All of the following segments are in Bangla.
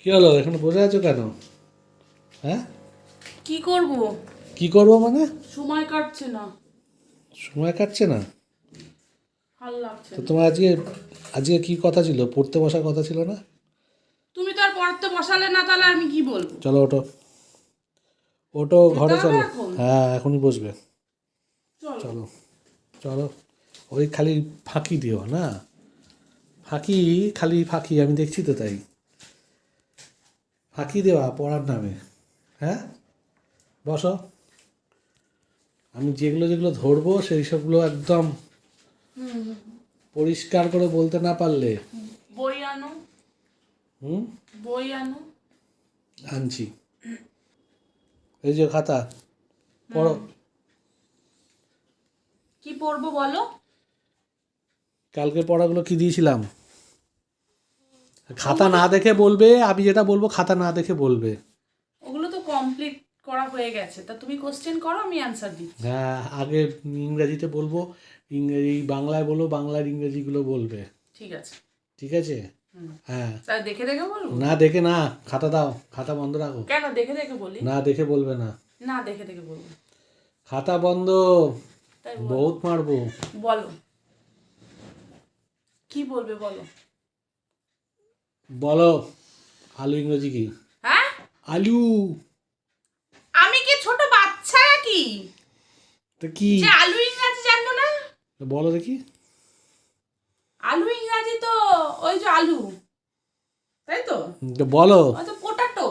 কি হলো? এখানে বসে আছো কেন? হ্যাঁ? কি করব? কি করব মানে? সময় কাটছে না। সময় কাটছে না? ভালো লাগছে তো তোমার আজকে আজকে কি কথা ছিল? পড়তে বসার কথা ছিল না? তুমি তো আর পড়তে বসালে না তাহলে আমি কি বলব? চলো ওটো ওটো ঘরে চলো। হ্যাঁ এখনই বসবে। চলো চলো। ওই খালি ফাঁকি দিও না? ফাঁকি খালি ফাঁকি আমি দেখছি তো তাই। ফাঁকি দেওয়া পড়ার নামে। হ্যাঁ? বসো। আমি যেগুলো যেগুলো ধরবো সেই সবগুলো একদম পরিষ্কার করে বলতে না পারলে। বই আনো। হুম? বই আনো। আনছি। এই যে খাতা পড়ো। কি পড়ব বলো? কালকে পড়াগুলো কি দিয়েছিলাম? খাতা না দেখে বলবে আমি যেটা বলব খাতা না দেখে বলবে। ওগুলো তো কমপ্লিট করা হয়ে গেছে। তা তুমি কোশ্চেন করো আমি অ্যান্সার দিই হ্যাঁ আগে ইংরাজিতে বলব ইংরেজি বাংলায় বলো বাংলার ইংরেজিগুলো বলবে। ঠিক আছে। ঠিক আছে? হ্যাঁ। স্যার দেখে দেখে বলব? না দেখে না খাতা দাও খাতা বন্ধ রাখো। কেন দেখে দেখে বলি? না দেখে বলবে না। না দেখে দেখে বলব। খাতা বন্ধ। বহুত মারবো। বলো। কি বলবে বলো? বলো আলু ইংরেজি কি? হ্যাঁ? আলু। আমি কি ছোট বাচ্চা কি তো কি? যে আলু ইংরাজি জানব না? বলো দেখি। আলু ইংরাজি তো ওই যে আলু। তাই তো? তো বলো। তো পোটাটো।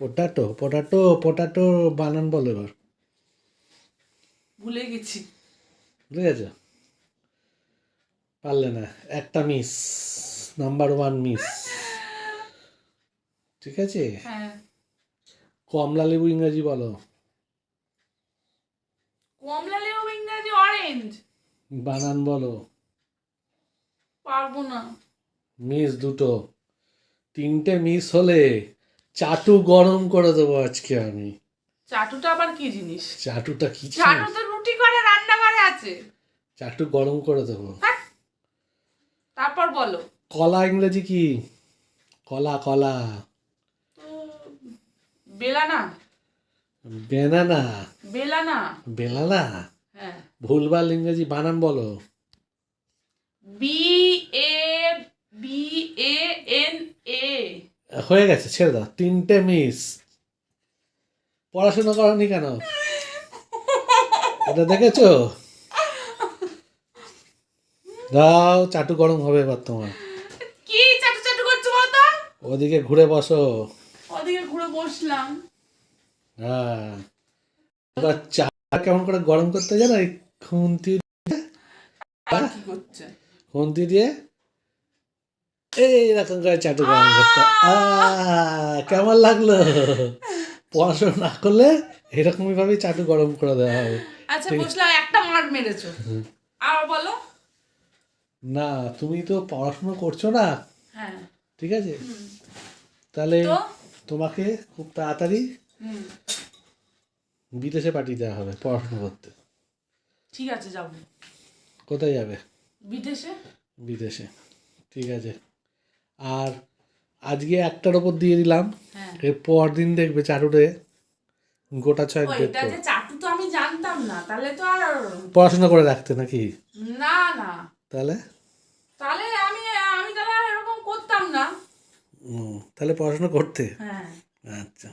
পোটাটো পোটাটো পোটাটো বানান বলো এবার। ভুলে গেছি। বুঝে গেছো? পারলে না একটা মিস নাম্বার ওয়ান মিস ঠিক আছে? হ্যাঁ। কমলা লেবু ইংরাজি বলো। কমলা লেবু ইংরাজি অরেঞ্জ বানান বলো। পারব না। মিস দুটো। তিনটে মিস হলে চাটু গরম করে দেবো আজকে আমি। চাটুটা আবার কি জিনিস? চাটুটা কি? চাটু তো রুটি করে রান্নাঘরে আছে। চাটু গরম করে দেবো। হ্যাঁ। তারপর বলো। কলা ইংরেজি কি? কলা কলা। বেলানা। বেনানা। বেলানা। বেলানা? হ্যাঁ। ভুলভাল ইংরেজি বানান বলো। B A B A N A হয়ে গেছে ছেড়ে দাও। তিনটে মিস। পড়াশোনা করনি কেন? এটা দেখেছ? দাও চাটু গরম হবে এবার তোমার কি চাটু চাটু করছ বলতো ওদিকে ঘুরে বসো। ওদিকে ঘুরে বসলাম। হ্যাঁ। এবার চা কেমন করে গরম করতে জানো? এই খুন্তি কি করছে? খুন্তি দিয়ে। এইরকম করে চাটু গরম করতে কেমন লাগল? পড়াশোনা না করলে এরকমই ভাবে চাটু গরম করে দেওয়া হবে আচ্ছা একটা মার মেরেছো। আর বলো। না তুমি তো পড়াশোনা করছ না। হ্যাঁ। ঠিক আছে? তাহলে তোমাকে খুব তাড়াতাড়ি বিদেশে পাঠিয়ে দেওয়া হবে পড়াশোনা করতে। ঠিক আছে যাব। কোথায় যাবে? বিদেশে? বিদেশে। ঠিক আছে। আর আজকে একটার ওপর দিয়ে দিলাম। হ্যাঁ। এর পর দিন দেখবে চারুটে গোটা ছয়েক যে চাটু তো আমি জানতাম না তাহলে তো আর পড়াশোনা করে রাখতে নাকি? না না। তাহলে? তাহলে হুম, তাহলে পড়াশোনা করতে? হ্যাঁ। আচ্ছা।